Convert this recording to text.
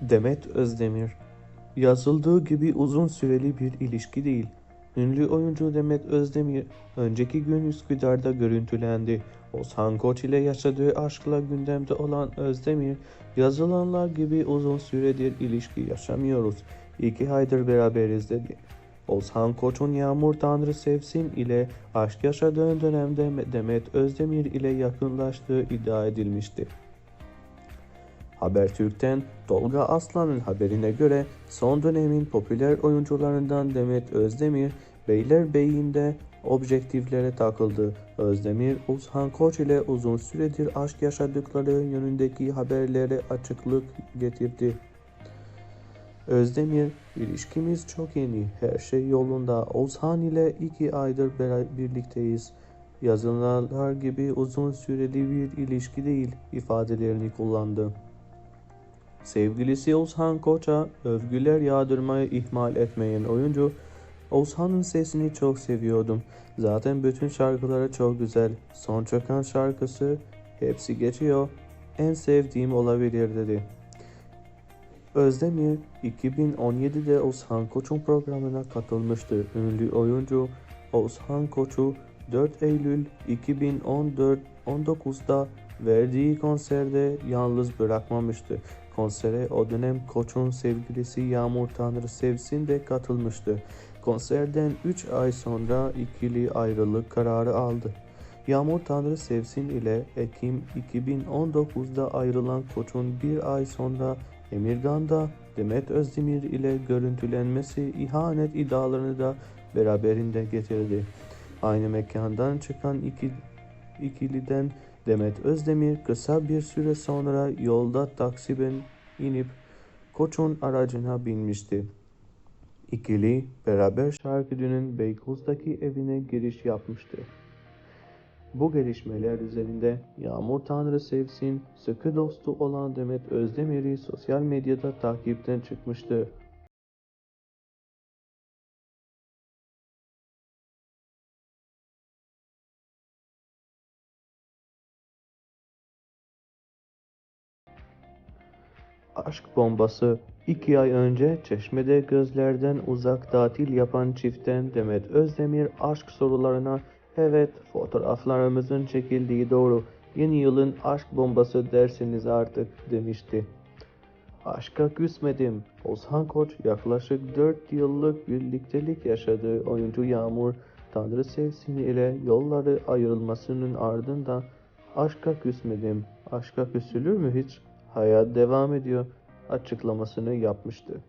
Demet Özdemir Yazıldığı gibi uzun süreli bir ilişki değil. Ünlü oyuncu Demet Özdemir önceki gün Üsküdar'da görüntülendi. Ozan Koç ile yaşadığı aşkla gündemde olan Özdemir, yazılanlar gibi uzun süredir ilişki yaşamıyoruz. İki aydır beraberiz dedi. Ozan Koç'un Yağmur Tanrı Sevsin ile aşk yaşadığı dönemde Demet Özdemir ile yakınlaştığı iddia edilmişti. Habertürk'ten Tolga Aslan'ın haberine göre son dönemin popüler oyuncularından Demet Özdemir, Beylerbeyi'nde objektiflere takıldı. Özdemir, Uzhan Koç ile uzun süredir aşk yaşadıkları yönündeki haberlere açıklık getirdi. Özdemir, ilişkimiz çok yeni, her şey yolunda. Ozhan ile iki aydır birlikteyiz. Yazılanlar gibi uzun süreli bir ilişki değil ifadelerini kullandı. Sevgilisi Ozhan Koç'a övgüler yağdırmayı ihmal etmeyen oyuncu, Ozhan'ın sesini çok seviyordum. Zaten bütün şarkıları çok güzel. Son çıkan şarkısı hepsi geçiyor. En sevdiğim olabilir dedi. Özdemir 2017'de Ozhan Koç'un programına katılmıştı. Ünlü oyuncu Ozhan Koç'u 4 Eylül 2014-19'da verdiği konserde yalnız bırakmamıştı. Konsere o dönem Koç'un sevgilisi Yağmur Tanrı Sevsin de katılmıştı. Konserden 3 ay sonra ikili ayrılık kararı aldı. Yağmur Tanrı Sevsin ile Ekim 2019'da ayrılan Koç'un bir ay sonra Emirgan'da Demet Özdemir ile görüntülenmesi ihanet iddialarını da beraberinde getirdi. Aynı mekandan çıkan iki, ikiliden Demet Özdemir kısa bir süre sonra yolda taksiden inip Koç'un aracına binmişti. İkili beraber şarkıcının Beykoz'daki evine giriş yapmıştı. Bu gelişmeler üzerinde Yağmur Tanrı Sevsin, sıkı dostu olan Demet Özdemir'i sosyal medyada takipten çıkmıştı. Aşk bombası iki ay önce Çeşme'de gözlerden uzak tatil yapan çiftten Demet Özdemir aşk sorularına evet fotoğraflarımızın çekildiği doğru yeni yılın aşk bombası dersiniz artık demişti. Aşka küsmedim. Ozan Koç yaklaşık 4 yıllık birliktelik yaşadığı oyuncu Yağmur Tanrı Sevsin ile yolları ayrılmasının ardından aşka küsmedim. Aşka küsülür mü hiç? Hayat devam ediyor açıklamasını yapmıştı.